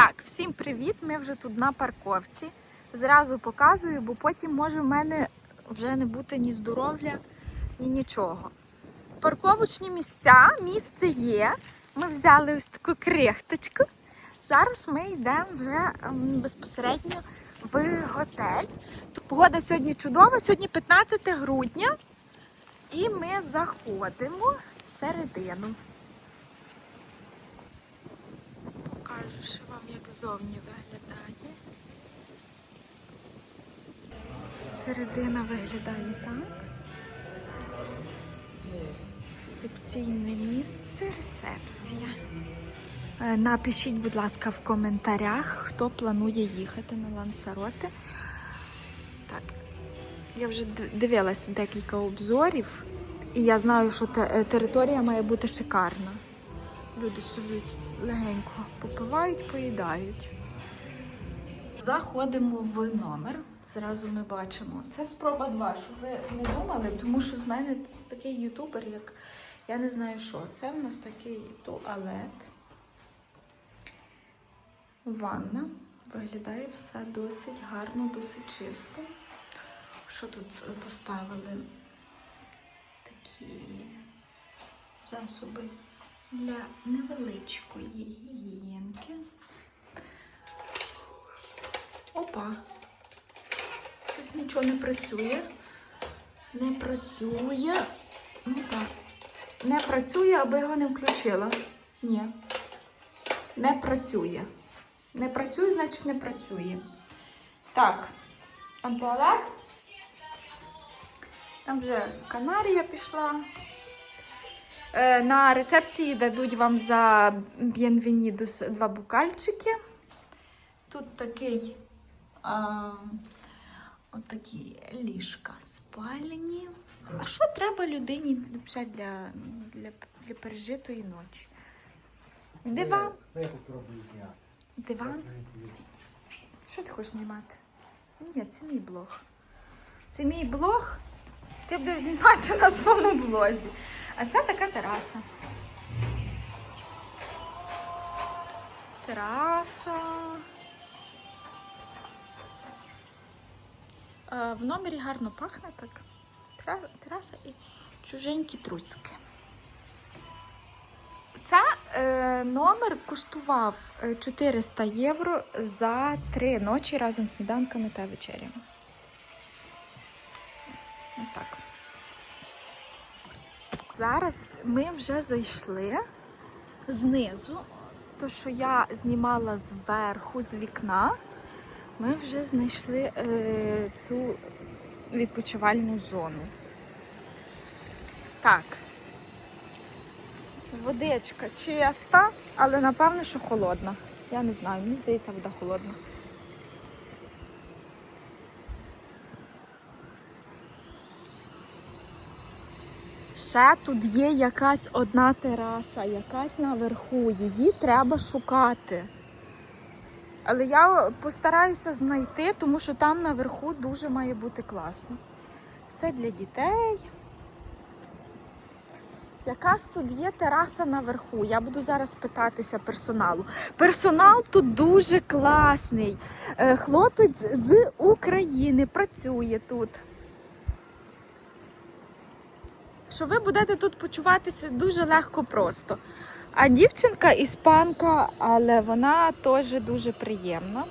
Так, всім привіт! Ми вже тут на парковці. Зразу показую, бо потім може в мене вже не бути ні здоров'я, ні нічого. Парковочні місця, місце є. Ми взяли ось таку крихточку. Зараз ми йдемо вже ем, безпосередньо в готель. Погода сьогодні чудова, сьогодні 15 грудня. І ми заходимо всередину. Покажу ще зовні виглядає. Середина виглядає так. Рецепційне місце, рецепція. Е, Напишіть, будь ласка, в коментарях, хто планує їхати на Лансароте. Так, я вже дивилася декілька обзорів, і я знаю, що е, територія має бути шикарна. Люди собі легенько попивають, поїдають. Заходимо в номер. Зразу ми бачимо. Це спроба 2, щоб ви не думали, тому що з мене такий ютубер, як я не знаю що. Це в нас такий туалет. Ванна. Виглядає все досить гарно, досить чисто. Що тут поставили? Такі засоби для невеличкої гігієнки. Опа. Щось нічого не працює. Не працює. Ну так. Не працює, аби його не включила. Ні. Не працює. Не працює, значить не працює. Так. Там туалет. Там вже канарія пішла. Е, На рецепції дадуть вам за б'єнвенідус два букальчики. Тут такий а, отакі ліжка спальні. А що треба людині для, для, для пережитої ночі? Диван. Я попробую зняти. Диван. Що ти хочеш знімати? Ні, це мій блог. Це мій блог. Ти будеш знімати на своєму блозі. А це така тераса. Тераса. Е, В номері гарно пахне так. Тера- Тераса і чуженькі труськи. Це е, номер коштував е, 400 євро за три ночі разом з сніданками та вечерями. Отак. Зараз ми вже зайшли знизу, то що я знімала зверху, з вікна, ми вже знайшли е, цю відпочивальну зону. Так. Водичка чиста, але напевно, що холодна. Я не знаю, мені здається, вода холодна. Ще тут є якась одна тераса, якась наверху. Її треба шукати. Але я постараюся знайти, тому що там наверху дуже має бути класно. Це для дітей. Якась тут є тераса наверху. Я буду зараз питатися персоналу. Персонал тут дуже класний. Е, Хлопець з України працює тут. Що ви будете тут почуватися дуже легко просто. А дівчинка іспанка, але вона теж дуже приємна.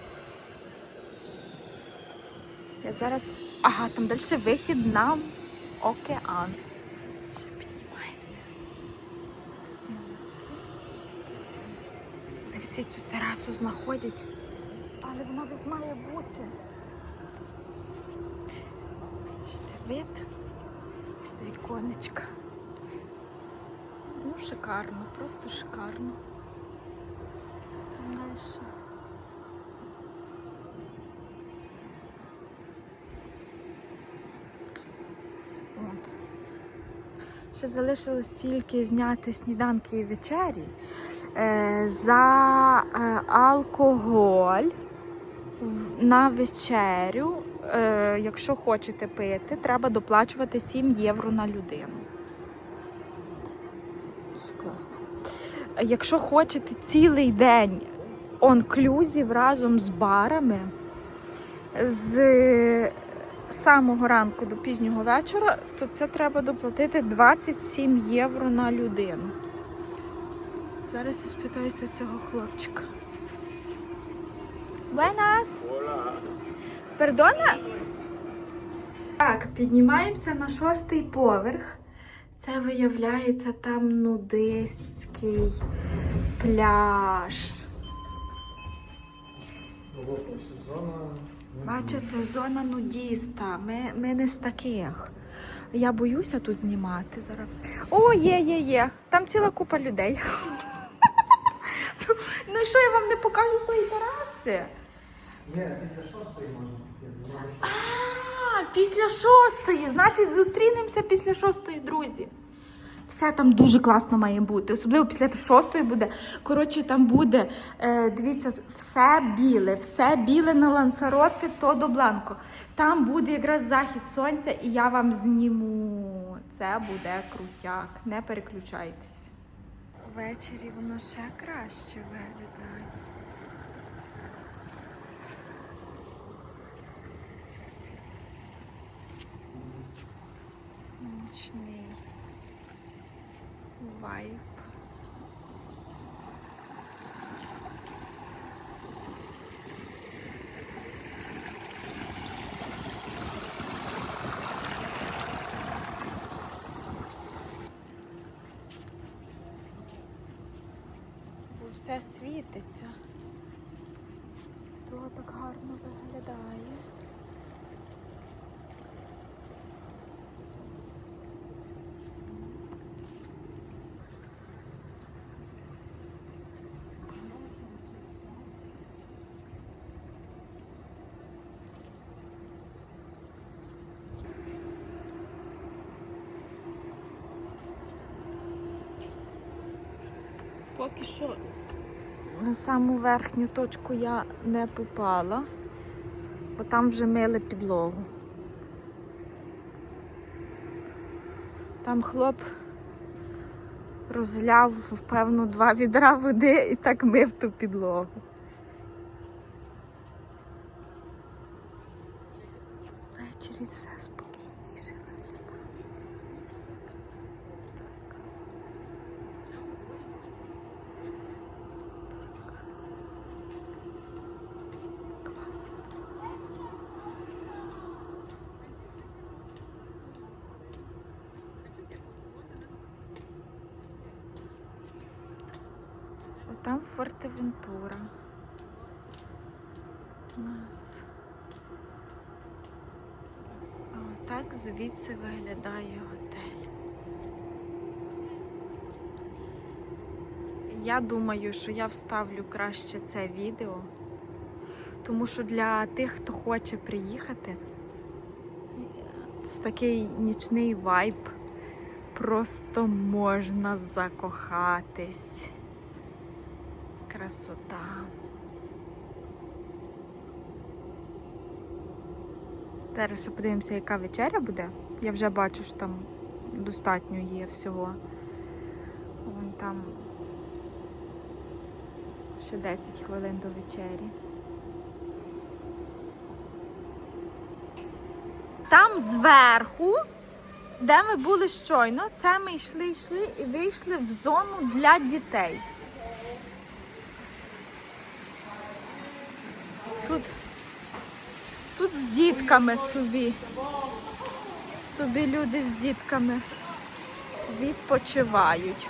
Я зараз. Ага, там далі вихід на океан. Ще піднімаємося. Де всі цю терасу знаходять. Але вона десь має бути. Вид з віконечка. Ну, шикарно, просто шикарно. Дальше. От. Ще залишилось тільки зняти сніданки і вечері. Е, за е, алкоголь на вечерю, е, якщо хочете пити, треба доплачувати 7 євро на людину. Класно. Якщо хочете цілий день онклюзів разом з барами з самого ранку до пізнього вечора, то це треба доплатити 27 євро на людину. Зараз я спитаюся цього хлопчика. Buenas! Пердона? Так, піднімаємося на шостий поверх. Це виявляється там нудистський пляж. Бачите, зона нудіста. Ми, ми не з таких. Я боюся тут знімати зараз. О, є, є, є. Там ціла купа людей. Ну що я вам не покажу тої тераси? Ні, після шостої можна піти. А, після шостої. Значить, зустрінемося після шостої, друзі. Все там дуже класно має бути. Особливо після шостої буде. Коротше, там буде, е, дивіться, все біле, все біле на лансароти, то до бланко. Там буде якраз захід сонця, і я вам зніму. Це буде крутяк. Не переключайтесь. Ввечері воно ще краще виглядає. Нічний вайб. Все світиться. То так гарно виглядає. Поки що на саму верхню точку я не попала, бо там вже мили підлогу. Там хлоп розгляв, певно, два відра води і так мив ту підлогу. Отам Фортевентура. У нас. А отак звідси виглядає готель. Я думаю, що я вставлю краще це відео, тому що для тих, хто хоче приїхати в такий нічний вайб, просто можна закохатись. Красота. Зараз ще подивимося, яка вечеря буде. Я вже бачу, що там достатньо є всього. Вон там ще 10 хвилин до вечері. Там зверху, де ми були щойно, це ми йшли, йшли і вийшли в зону для дітей. Дітками собі. Собі люди з дітками відпочивають.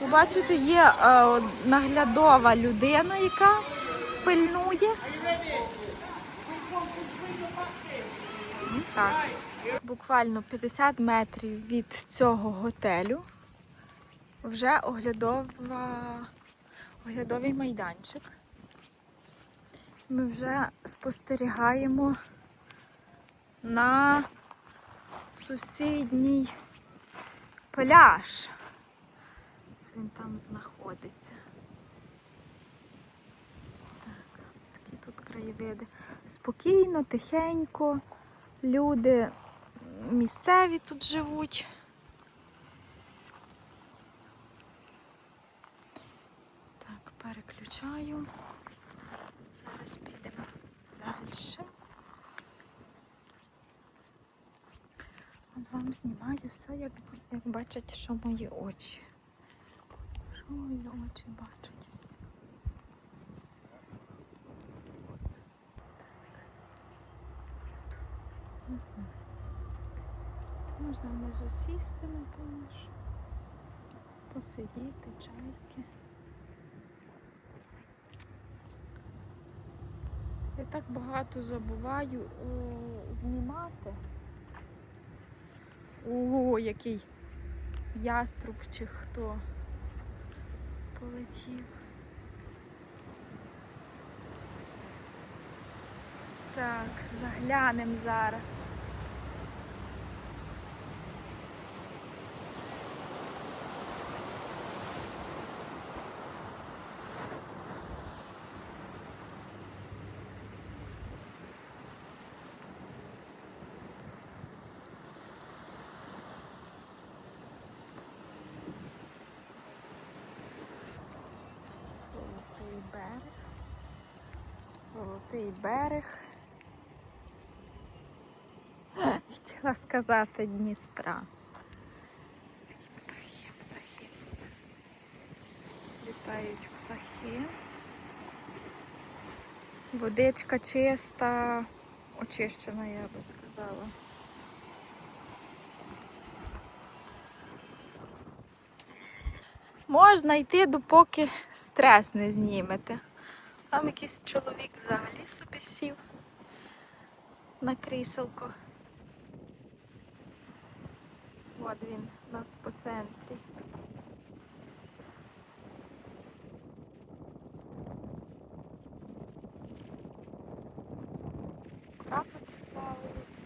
Ви бачите, є е, наглядова людина, яка пильнує. Так. Буквально 50 метрів від цього готелю вже оглядова, оглядовий майданчик. Ми вже спостерігаємо на сусідній пляж. Він там знаходиться. Так, такі тут краєвиди. Спокійно, тихенько. Люди місцеві тут живуть. Так, переключаємо. Зараз підемо далі. Вам знімаю все, як, як бачать, що мої очі. Що мої очі бачать. Мгм. Можна внизу сісти, напевно. Посидіти, чайки. Я так багато забуваю е, знімати. О, який яструб чи хто полетів. Так, заглянемо зараз. Золотий берег. Золотий берег. Хотіла сказати Дністра. Скільки птахи, птахи. Літають птахи. Водичка чиста, очищена, я би сказала. Можна йти, допоки стрес не знімете. Там якийсь чоловік взагалі собі сів на кріселко. От він у нас по центрі. Краплики плавають.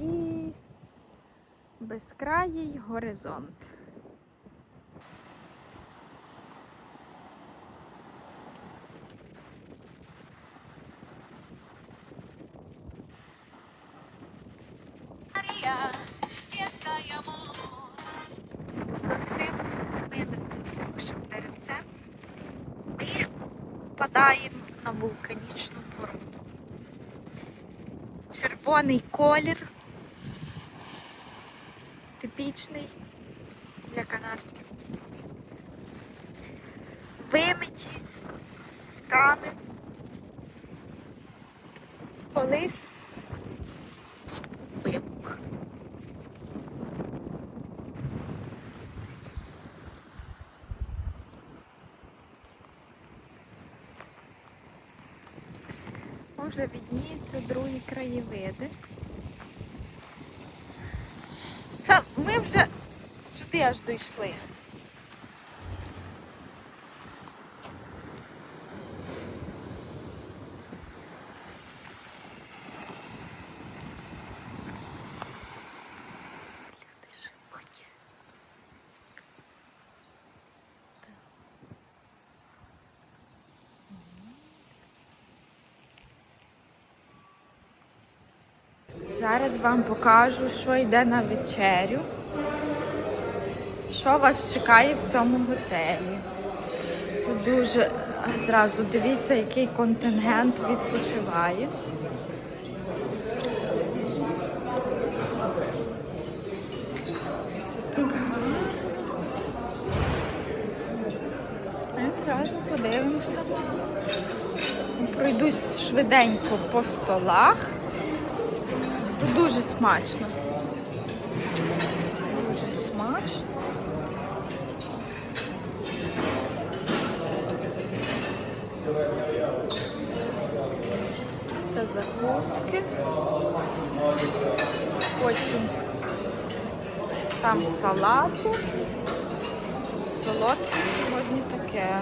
І безкраїй горизонт. За цим милим засохшим деревцем ми впадаємо на вулканічну породу. Червоний колір, типічний для Канарських островів. Вимиті скали. Колись Вже відніються другі краєвиди. Це ми вже сюди аж дійшли. Зараз вам покажу, що йде на вечерю. Що вас чекає в цьому готелі. Тут дуже зразу дивіться, який контингент відпочиває. Е, подивимося. Пройдусь швиденько по столах. Дуже смачно. Дуже смачно. Все закуски. Потім там салати. Солодке сьогодні таке.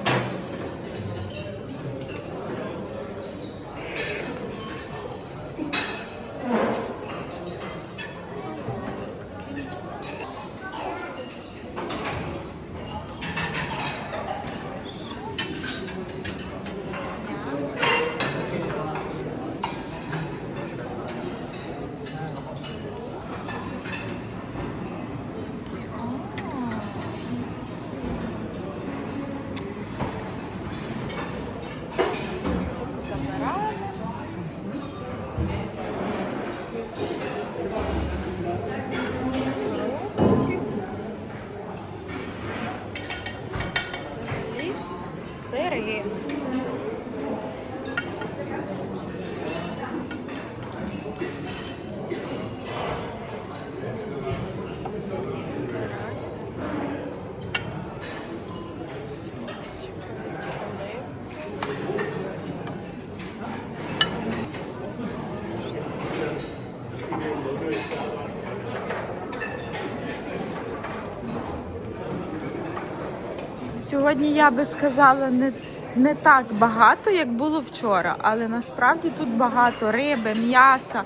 Сьогодні я би сказала не, не так багато, як було вчора, але насправді тут багато риби, м'яса.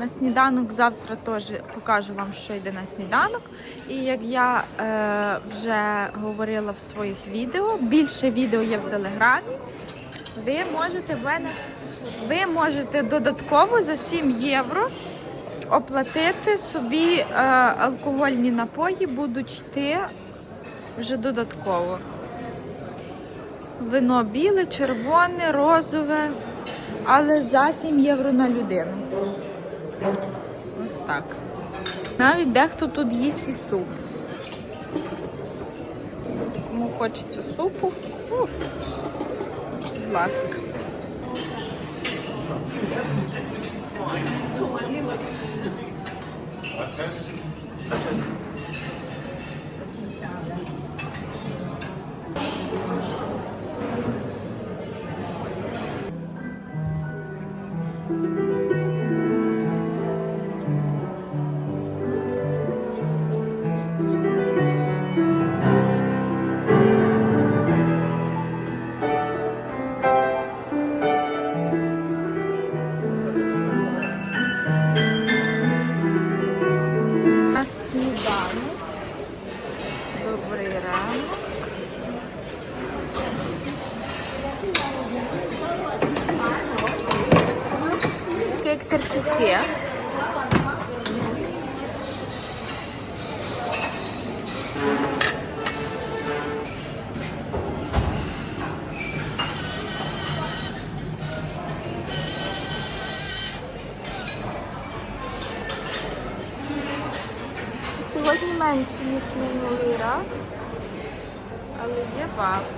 На сніданок завтра теж покажу вам, що йде на сніданок. І як я е, вже говорила в своїх відео, більше відео є в телеграмі. Ви можете в мене ви можете додатково за 7 євро оплатити собі е, алкогольні напої, будуть йти вже додатково. Вино біле, червоне, розове, але за 7 євро на людину. Ось так. Навіть дехто тут їсть і суп. Кому хочеться супу, ух, будь ласка. На менше, ніж минулий раз, але є ваф.